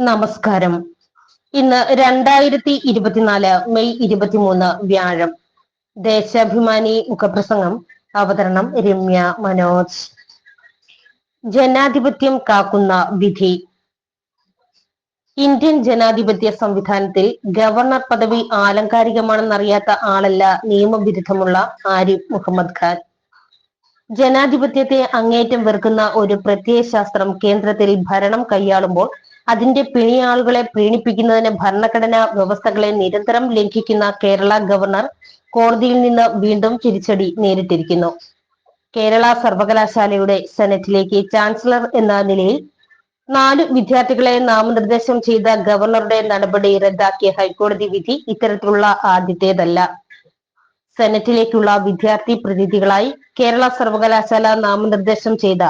നമസ്കാരം. ഇന്ന് രണ്ടായിരത്തി ഇരുപത്തിനാല് മെയ് ഇരുപത്തിമൂന്ന് വ്യാഴം. ദേശാഭിമാനി മുഖപ്രസംഗം അവതരണം രമ്യ മനോജ്. ജനാധിപത്യം കാക്കുന്ന വിധി. ഇന്ത്യൻ ജനാധിപത്യ സംവിധാനത്തിൽ ഗവർണർ പദവി ആലങ്കാരികമാണെന്നറിയാത്ത ആളല്ല നിയമവിരുദ്ധമുള്ള ആരിഫ് മുഹമ്മദ് ഖാൻ. ജനാധിപത്യത്തെ അങ്ങേറ്റം വെറുക്കുന്ന ഒരു പ്രത്യയശാസ്ത്രം കേന്ദ്രത്തിൽ ഭരണം കൈയാളുമ്പോൾ അതിന്റെ പിണിയാളുകളെ പ്രീണിപ്പിക്കുന്നതിന് ഭരണഘടനാ വ്യവസ്ഥകളെ നിരന്തരം ലംഘിക്കുന്ന കേരള ഗവർണർ കോടതിയിൽ നിന്ന് വീണ്ടും തിരിച്ചടി നേരിട്ടിരിക്കുന്നു. കേരള സർവകലാശാലയുടെ സെനറ്റിലേക്ക് ചാൻസലർ എന്ന നിലയിൽ നാല് വിദ്യാർത്ഥികളെ നാമനിർദ്ദേശം ചെയ്ത ഗവർണറുടെ നടപടി റദ്ദാക്കിയ ഹൈക്കോടതി വിധി ഇത്തരത്തിലുള്ള ആദ്യത്തേതല്ല. സെനറ്റിലേക്കുള്ള വിദ്യാർത്ഥി പ്രതിനിധികളായി കേരള സർവകലാശാല നാമനിർദ്ദേശം ചെയ്ത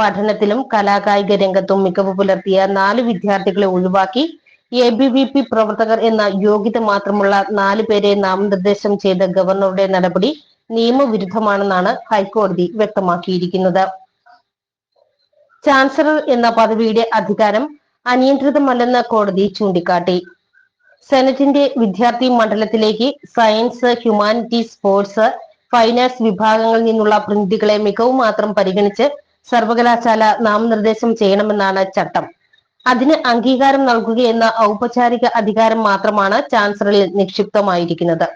പഠനത്തിലും കലാകായിക രംഗത്തും മികവ് പുലർത്തിയ നാല് വിദ്യാർത്ഥികളെ ഒഴിവാക്കി എ ബി വി പി പ്രവർത്തകർ എന്ന യോഗ്യത മാത്രമുള്ള നാല് പേരെ നാമനിർദ്ദേശം ചെയ്ത ഗവർണറുടെ നടപടി നിയമവിരുദ്ധമാണെന്നാണ് ഹൈക്കോടതി വ്യക്തമാക്കിയിരിക്കുന്നത്. ചാൻസലർ എന്ന പദവിയുടെ അധികാരം അനിയന്ത്രിതമല്ലെന്ന് കോടതി ചൂണ്ടിക്കാട്ടി. സെനറ്റിന്റെ വിദ്യാർത്ഥി മണ്ഡലത്തിലേക്ക് സയൻസ് ഹ്യൂമാനിറ്റി സ്പോർട്സ് ഫൈൻ വിഭാഗങ്ങളിൽ നിന്നുള്ള പ്രതിനിധികളെ മികവ് മാത്രം പരിഗണിച്ച് സർവകലാശാല നാമനിർദ്ദേശം ചെയ്യണമെന്നാണ് ചട്ടം. അതിന് അംഗീകാരം നൽകുകയെന്ന ഔപചാരിക അധികാരം മാത്രമാണ് ചാൻസലറിൽ നിക്ഷിപ്തമായിരിക്കുന്നത്.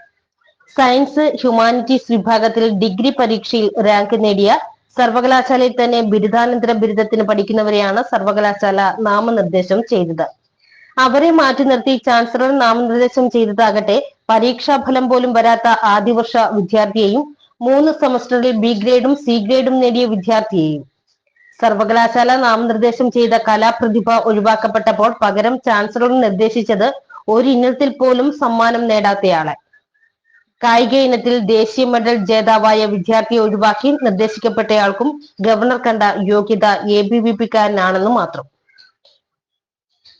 സയൻസ് ഹ്യൂമാനിറ്റീസ് വിഭാഗത്തിൽ ഡിഗ്രി പരീക്ഷയിൽ റാങ്ക് നേടിയ സർവകലാശാലയിൽ തന്നെ ബിരുദാനന്തര ബിരുദത്തിന് പഠിക്കുന്നവരെയാണ് സർവകലാശാല നാമനിർദ്ദേശം ചെയ്തത്. അവരെ മാറ്റി നിർത്തി ചാൻസലർ നാമനിർദ്ദേശം ചെയ്തതാകട്ടെ പരീക്ഷാ ഫലം പോലും വരാത്ത ആദ്യവർഷ വിദ്യാർത്ഥിയെയും മൂന്ന് സെമസ്റ്ററിൽ ബി ഗ്രേഡും സി ഗ്രേഡും നേടിയ വിദ്യാർത്ഥിയെയും. സർവകലാശാല നാമനിർദ്ദേശം ചെയ്ത കലാപ്രതിഭ ഒഴിവാക്കപ്പെട്ടപ്പോൾ പകരം ചാൻസലർ നിർദ്ദേശിച്ചത് ഒരു ഇനത്തിൽ പോലും സമ്മാനം നേടാത്തയാളെ. കായിക ഇനത്തിൽ ദേശീയ മെഡൽ ജേതാവായ വിദ്യാർത്ഥിയെ ഒഴിവാക്കി നിർദ്ദേശിക്കപ്പെട്ടയാൾക്കും ഗവർണർ കണ്ട യോഗ്യത എ ബി വി പിക്കാരനാണെന്ന് മാത്രം.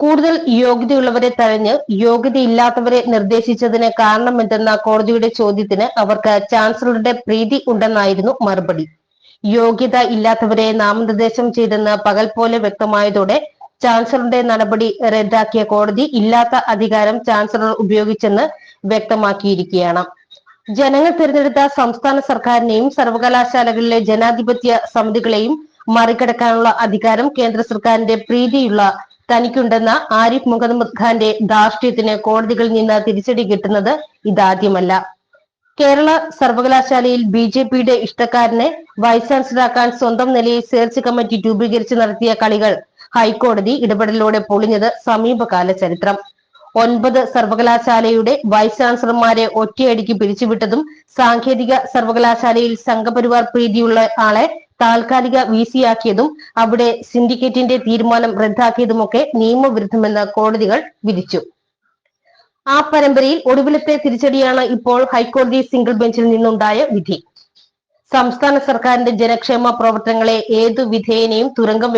കൂടുതൽ യോഗ്യതയുള്ളവരെ തഴഞ്ഞ് യോഗ്യതയില്ലാത്തവരെ നിർദ്ദേശിച്ചതിന് കാരണമെന്തെന്ന കോടതിയുടെ ചോദ്യത്തിന് അവർക്ക് ചാൻസലറുടെ പ്രീതി ഉണ്ടെന്നായിരുന്നു മറുപടി. യോഗ്യത ഇല്ലാത്തവരെ നാമനിർദ്ദേശം ചെയ്തെന്ന് പകൽ പോലെ വ്യക്തമായതോടെ ചാൻസലറുടെ നടപടി റദ്ദാക്കിയ കോടതി ഇല്ലാത്ത അധികാരം ചാൻസലർ ഉപയോഗിച്ചെന്ന് വ്യക്തമാക്കിയിരിക്കുകയാണ്. ജനങ്ങൾ തിരഞ്ഞെടുത്ത സംസ്ഥാന സർക്കാരിനെയും സർവകലാശാലകളിലെ ജനാധിപത്യ സമിതികളെയും മറികടക്കാനുള്ള അധികാരം കേന്ദ്ര സർക്കാരിന്റെ പ്രീതിയുള്ള തനിക്കുണ്ടെന്ന ആരിഫ് മുഹമ്മദ് ഖാന്റെ ധാർഷ്ട്യത്തിന് കോടതികളിൽ നിന്ന് തിരിച്ചടി കിട്ടുന്നത് ഇതാദ്യമല്ല. കേരള സർവകലാശാലയിൽ ബി ജെ പിയുടെ ഇഷ്ടക്കാരനെ വൈസ് ചാൻസലറാക്കാൻ സ്വന്തം നിലയിൽ സെർച്ച് കമ്മിറ്റി രൂപീകരിച്ച് നടത്തിയ കളികൾ ഹൈക്കോടതി ഇടപെടലിലൂടെ പൊളിഞ്ഞത് സമീപകാല ചരിത്രം. ഒൻപത് സർവകലാശാലയുടെ വൈസ് ചാൻസലർമാരെ ഒറ്റയടിക്ക് പിരിച്ചുവിട്ടതും സാങ്കേതിക സർവകലാശാലയിൽ സംഘപരിവാർ പ്രീതിയുള്ള ആളെ താൽക്കാലിക വി സിയാക്കിയതും അവിടെ സിൻഡിക്കേറ്റിന്റെ തീരുമാനം റദ്ദാക്കിയതുമൊക്കെ നിയമവിരുദ്ധമെന്ന് കോടതികൾ വിധിച്ചു. ആ പരമ്പരയിൽ ഒടുവിലത്തെ തിരിച്ചടിയാണ് ഇപ്പോൾ ഹൈക്കോടതി സിംഗിൾ ബെഞ്ചിൽ നിന്നുണ്ടായ വിധി. സംസ്ഥാന സർക്കാരിന്റെ ജനക്ഷേമ പ്രവർത്തനങ്ങളെ ഏതു വിധേയനെയും തുരങ്കം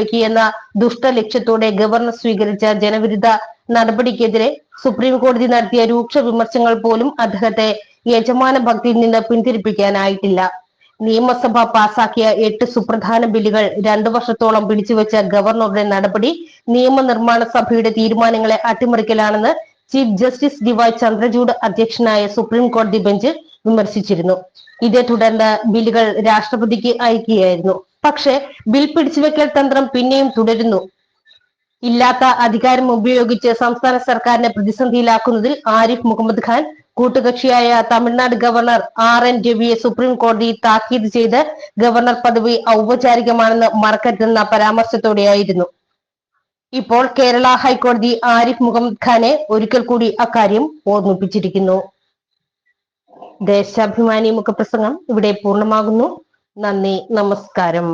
ദുഷ്ട ലക്ഷ്യത്തോടെ ഗവർണർ സ്വീകരിച്ച ജനവിരുദ്ധ നടപടിക്കെതിരെ സുപ്രീം കോടതി നടത്തിയ രൂക്ഷ വിമർശങ്ങൾ പോലും അദ്ദേഹത്തെ യജമാന ഭക്തിയിൽ നിന്ന് പിന്തിരിപ്പിക്കാനായിട്ടില്ല. നിയമസഭ പാസാക്കിയ എട്ട് സുപ്രധാന ബില്ലുകൾ രണ്ടു വർഷത്തോളം പിടിച്ചുവെച്ച ഗവർണറുടെ നടപടി നിയമനിർമ്മാണ സഭയുടെ തീരുമാനങ്ങളെ അട്ടിമറിക്കലാണെന്ന് chief justice D Y Chandrachud അധ്യക്ഷനായ സുപ്രീം കോടതി ബെഞ്ച് വിമർശിച്ചിരുന്നു. ഇതേ തുടർന്ന് ബില്ലുകൾ രാഷ്ട്രപതിക്ക് അയക്കുകയായിരുന്നു. പക്ഷേ ബിൽ പിടിച്ചുവെക്കൽ തന്ത്രം പിന്നെയും തുടരുന്നു. ഇല്ലാത്ത അധികാരം ഉപയോഗിച്ച് സംസ്ഥാന സർക്കാരിനെ പ്രതിസന്ധിയിലാക്കുന്നതിൽ ആരിഫ് മുഹമ്മദ് ഖാൻ കൂട്ടുകക്ഷിയായ തമിഴ്നാട് ഗവർണർ ആർ എൻ രവിയെ സുപ്രീം കോടതി താക്കീത് ചെയ്ത് ഗവർണർ പദവി ഔപചാരികമാണെന്ന് മറക്കരുതെന്ന പരാമർശത്തോടെയായിരുന്നു. ഇപ്പോൾ കേരള ഹൈക്കോടതി ആരിഫ് മുഹമ്മദ് ഖാനെ ഒരിക്കൽ കൂടി അക്കാര്യം ഓർമ്മിപ്പിച്ചിരിക്കുന്നു. ദേശാഭിമാനി മുഖപ്രസംഗം ഇവിടെ പൂർണമാകുന്നു. നന്ദി നമസ്കാരം.